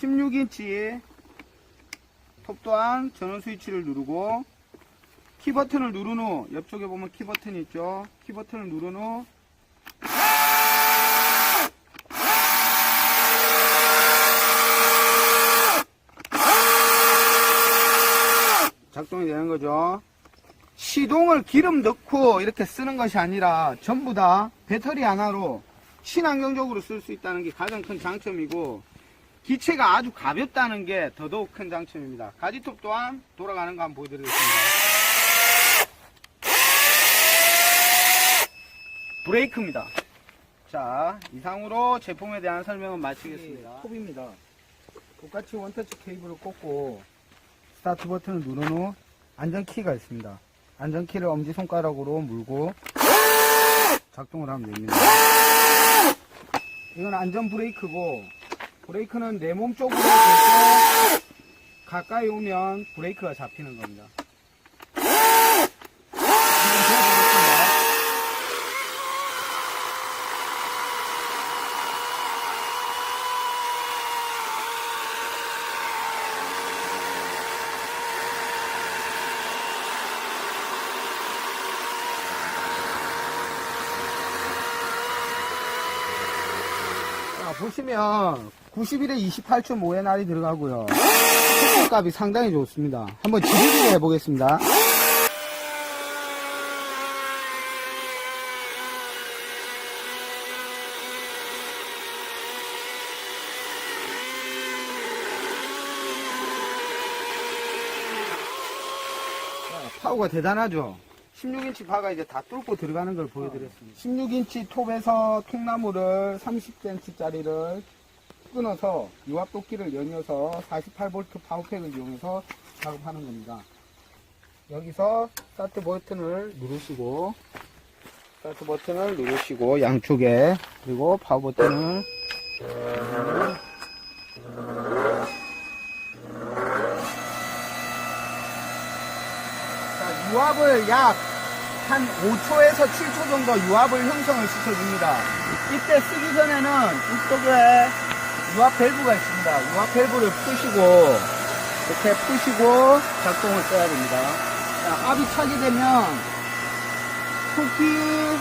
16인치 톱 또한 전원 스위치를 누르고 키 버튼을 누른 후 옆쪽에 보면 키 버튼이 있죠. 키 버튼을 누른 후 작동이 되는 거죠. 시동을 기름 넣고 이렇게 쓰는 것이 아니라 전부 다 배터리 하나로 친환경적으로 쓸 수 있다는 게 가장 큰 장점이고 기체가 아주 가볍다는 게 더더욱 큰 장점입니다. 가지톱 또한 돌아가는 거 한번 보여드리겠습니다. 브레이크입니다. 자, 이상으로 제품에 대한 설명은 마치겠습니다. 톱입니다. 똑같이 원터치 케이블을 꽂고 스타트 버튼을 누른 후 안전키가 있습니다. 안전키를 엄지손가락으로 물고 작동을 하면 됩니다. 이건 안전 브레이크고 브레이크는 내 몸 쪽으로 대고 가까이 오면 브레이크가 잡히는 겁니다. 보시면 90일에 28.5의 날이 들어가고요. 값이 상당히 좋습니다. 한번 지르기를 해보겠습니다. 자, 파워가 대단하죠. 16인치 파가 이제 다 뚫고 들어가는 걸 보여드렸습니다. 16인치 톱에서 통나무를 30cm짜리를 끊어서 유압도끼를 연이어서 48V 파워팩을 이용해서 작업하는 겁니다. 여기서 스타트 버튼을 누르시고 스타트 버튼을 누르시고 양쪽에 그리고 파워 버튼을 유압을 약 한 5초에서 7초 정도 유압을 형성을 시켜줍니다. 이때 쓰기 전에는 이쪽에 유압 밸브가 있습니다. 유압 밸브를 푸시고 이렇게 푸시고 작동을 써야 됩니다. 자, 압이 차게 되면 코끼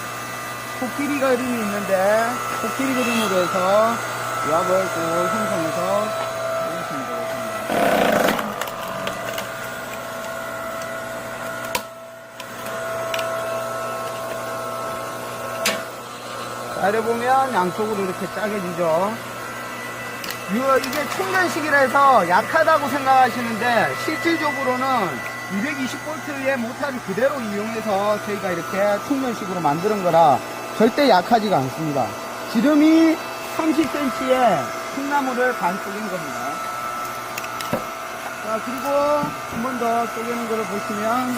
코끼리 그림이 있는데 코끼리 그림으로 해서 유압을 또 형성해서 해주시면 되겠습니다. 자, 이래 보면 양쪽으로 이렇게 짜게지죠. 유- 이게 충전식이라 해서 약하다고 생각하시는데 실질적으로는 220V의 모터를 그대로 이용해서 저희가 이렇게 충전식으로 만드는 거라 절대 약하지가 않습니다. 지름이 30cm의 콩나무를 반 쪼갠 겁니다. 자, 그리고 한 번 더 쪼개는 거를 보시면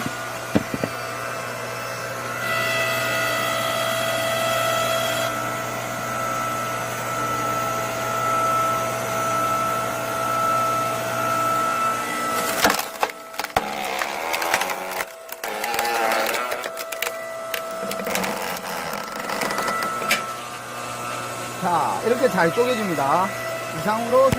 자, 이렇게 잘 쪼개집니다. 이상으로